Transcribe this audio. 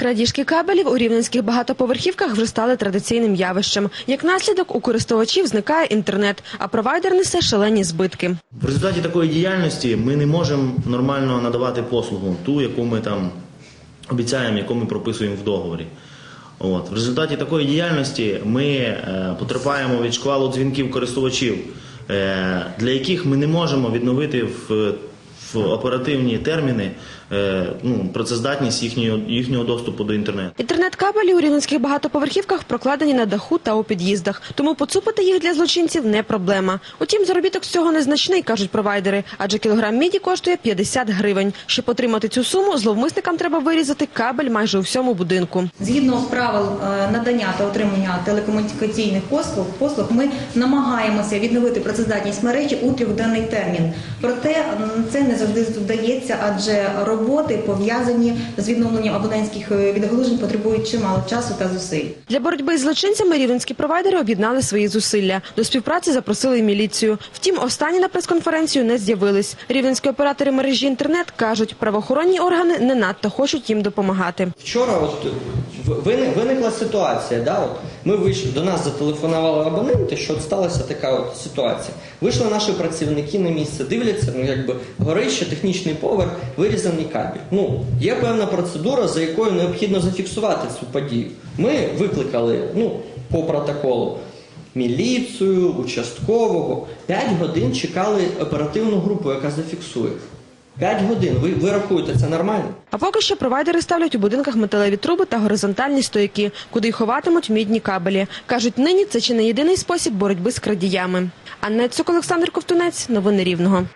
Крадіжки кабелів у рівненських багатоповерхівках вже стали традиційним явищем. Як наслідок, у користувачів зникає інтернет, а провайдер несе шалені збитки. В результаті такої діяльності ми не можемо нормально надавати послугу, ту, яку ми там обіцяємо, яку ми прописуємо в договорі. От. В результаті такої діяльності ми е, потерпаємо від шквалу дзвінків користувачів, е, для яких ми не можемо відновити в, в оперативні терміни е, ну, працездатність їхнього, їхнього доступу до інтернету. Інтернет-кабелі у рівненських багатоповерхівках прокладені на даху та у під'їздах, тому поцупити їх для злочинців не проблема. Утім, заробіток з цього незначний, кажуть провайдери, адже кілограм міді коштує 50 гривень. Щоб отримати цю суму, зловмисникам треба вирізати кабель майже у всьому будинку. Згідно правил е, надання та отримання телекомунікаційних послуг, послуг ми намагаємося відновити працездатність мережі у трьохденний термін. Проте це не завжди вдається, адже роботи пов'язані з відновленням абонентських е, відгалужень потребують чимало часу та зусиль. Для боротьби з злочинцями рівненські провайдери об'єднали свої зусилля. До співпраці запросили і міліцію. Втім, останні на прес-конференцію не з'явились. Рівненські оператори мережі інтернет кажуть, правоохоронні органи не надто хочуть їм допомагати. Вчора от виникла ситуація. Да? От ми вийшли до нас, зателефонували абоненти, що от сталася така от ситуація. Вийшли наші працівники на місце, дивляться, ну якби горище, технічний поверх, вирізаний кабель. Ну є певна процедура, за якою необхідно зафіксувати цю подію. Ми викликали ну по протоколу. Міліцію, участкового. П'ять годин чекали оперативну групу, яка зафіксує. П'ять годин. Ви, ви рахуєте, це нормально? А поки що провайдери ставлять у будинках металеві труби та горизонтальні стояки, куди й ховатимуть мідні кабелі. Кажуть, нині це чи не єдиний спосіб боротьби з крадіями. Анна Цук, Олександр Ковтунець. Новини Рівного.